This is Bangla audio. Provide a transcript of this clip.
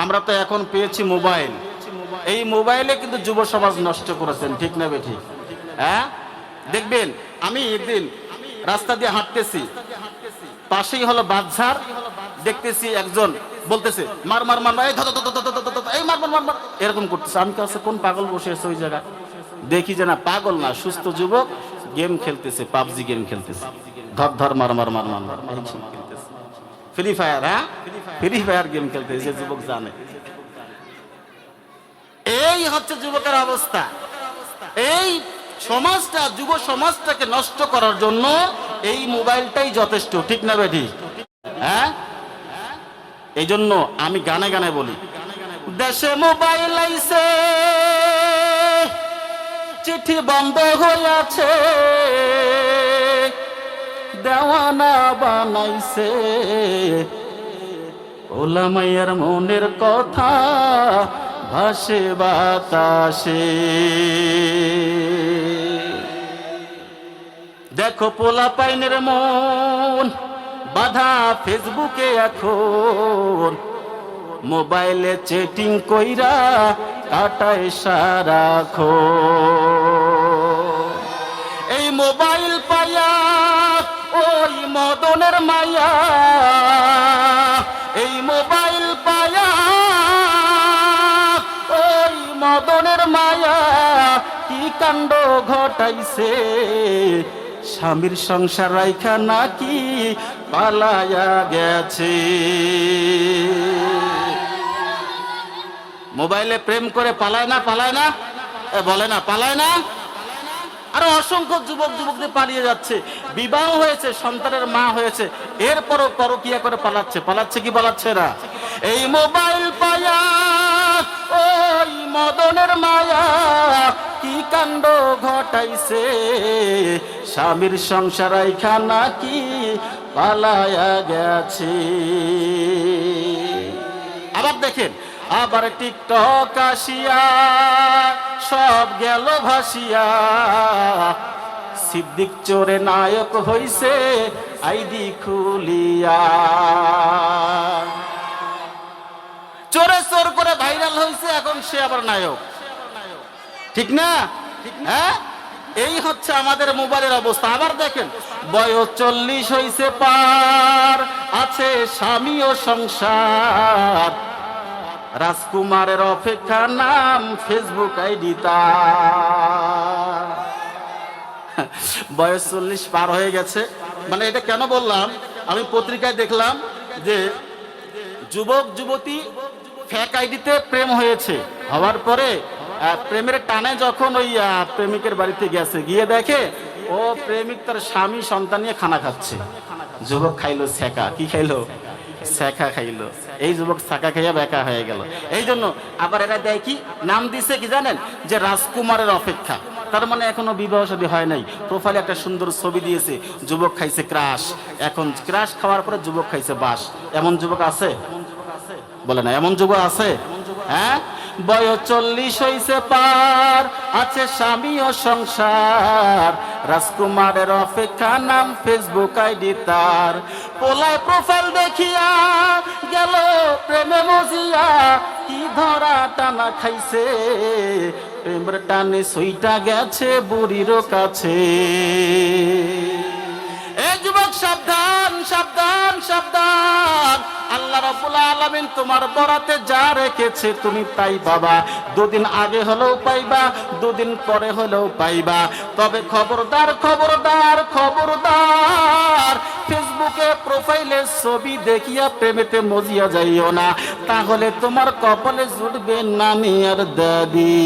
আমরা তো এখন পেয়েছি মোবাইল এই মোবাইলে কিন্তু যুব সমাজ নষ্ট করেছেন ঠিক না বেঠি হ্যাঁ দেখবেন আমি একদিন রাস্তা দিয়ে হাঁটতেছি পাশেই হলো বাদঝার দেখতেছি একজন বলতেছে মার মার মার এই এই মার মার মার মার এরকম করতেছে আমি কাছে কোন পাগল বসে আছে ওই জায়গায় দেখি যে না পাগল না সুস্থ যুবক গেম খেলতেছে পাবজি গেম খেলতেছে ধর ধর মার মার মার মার মার ফ্রি ফায়ার হ্যাঁ ফ্রি ফায়ার গেম খেলতেছে যে যুবক জানে। এই হচ্ছে যুবকের অবস্থা। এই সমাজটা, যুব সমাজটাকে নষ্ট করার জন্য এই মোবাইলটাই যথেষ্ট, ঠিক না বেঠি? হ্যাঁ? এই জন্য আমি গানে গানে বলি, দেশে মোবাইল আইছে, চিঠি বন্ধ হইয়াছে। দেওয়ানা বানাইছে। ওলামাইয়ার মনের কথা ভাসে বাতাসে। দেখো পোলা পাইনের মন, বাধা ফেসবুকে এখন। মোবাইলে চেটিং কইরা কাটায় সারাখো এই মোবাইল পাইয়া ওই মদনের মায়া। এই মোবাইল পায়া, ওই মদনের মায়া। কি কাণ্ড ঘটাইছে? স্বামীর সংসার রাইখা নাকি পালায়া গেছে? মোবাইলে প্রেম করে পালায় না পালায় না? বলে না, পালায় না? আরও অসংখ্য যুবক যুবকদের পালিয়ে যাচ্ছে। বিবাহ হয়েছে, সন্তানের মা হয়েছে। এরপরও পরকিয়া করে পালাচ্ছে। পালাচ্ছে কি পালাচ্ছে না? এই মোবাইল পায়া, ওই মদনের মায়া, কি কাণ্ড ঘটাইছে? স্বামীর সংসার খানা কি পালায়া গেছে? আবার দেখেন, আবার টিকটক আসিয়া সব গেল ভাসিয়া। সিদ্দিক চোরে নায়ক হইছে, আইডি খুলিয়া। চোরে চোর করে ভাইরাল হয়েছে এখন সে আবার নায়ক। ঠিক না? হ্যাঁ? এই হচ্ছে আমাদের মোবাইলের অবস্থা। আবার দেখেন, বয়স চল্লিশ হইছে পার, আছে স্বামী ও সংসার। রাজকুমারের অপেক্ষা নাম ফেসবুক আইডি তার বয়স চল্লিশ পার হয়ে গেছে। মানে এটা কেন বললাম? আমি পত্রিকায় দেখলাম যে যুবক, যুবতী ফ্যাক আইডিতে প্রেম হয়েছে। হওয়ার পরে প্রেমের টানে যখন ওই প্রেমিকের বাড়িতে গেছে, গিয়ে দেখে, ও প্রেমিক তার স্বামী সন্তান নিয়ে খানা খাচ্ছে। যুবক খাইলো ছেকা কি খাইলো? শেখা খাইলো। এই যুবক শাখা খাইয়া বেকা হয়ে গেল। এই জন্য আবার এরা দেয় কি? নাম দিছে কি জানেন? যে রাজকুমারের অপেক্ষা। তার মানে এখনও বিবাহ সাদী হয় নাই। প্রোফাইলে একটা সুন্দর ছবি দিয়েছে, যুবক খাইছে ক্রাশ। এখন ক্রাশ খাওয়ার পরে যুবক খাইছে বাস এমন যুবক আছে? বলে না, এমন যুবক আছে? হ্যাঁ? বয়স চল্লিশ হইছে পার, আছে স্বামী ও সংসার। রাজকুমারের অপেক্ষা নাম ফেসবুক আইডি তার। পোলায় প্রোফাইল দেখিয়া গেল প্রেমে মজিয়া, কি ধরা টানা খাইছে। প্রেমের টানে সুইটা গেছে বুড়ির কাছে। যুবক, সাবধান সাবধান সাবধান। আলামিন তোমার বরাতে যা রেখেছে তুমি তাই বাবা। দুদিন আগে হলেও পাইবা, দুদিন পরে হলেও পাইবা। তবে খবরদার খবরদার খবরদার, ফেসবুকে প্রোফাইলে ছবি দেখিয়া প্রেমেতে মজিয়া যাইও না। তাহলে তোমার কপালে জুটবে নানি আর দাদি।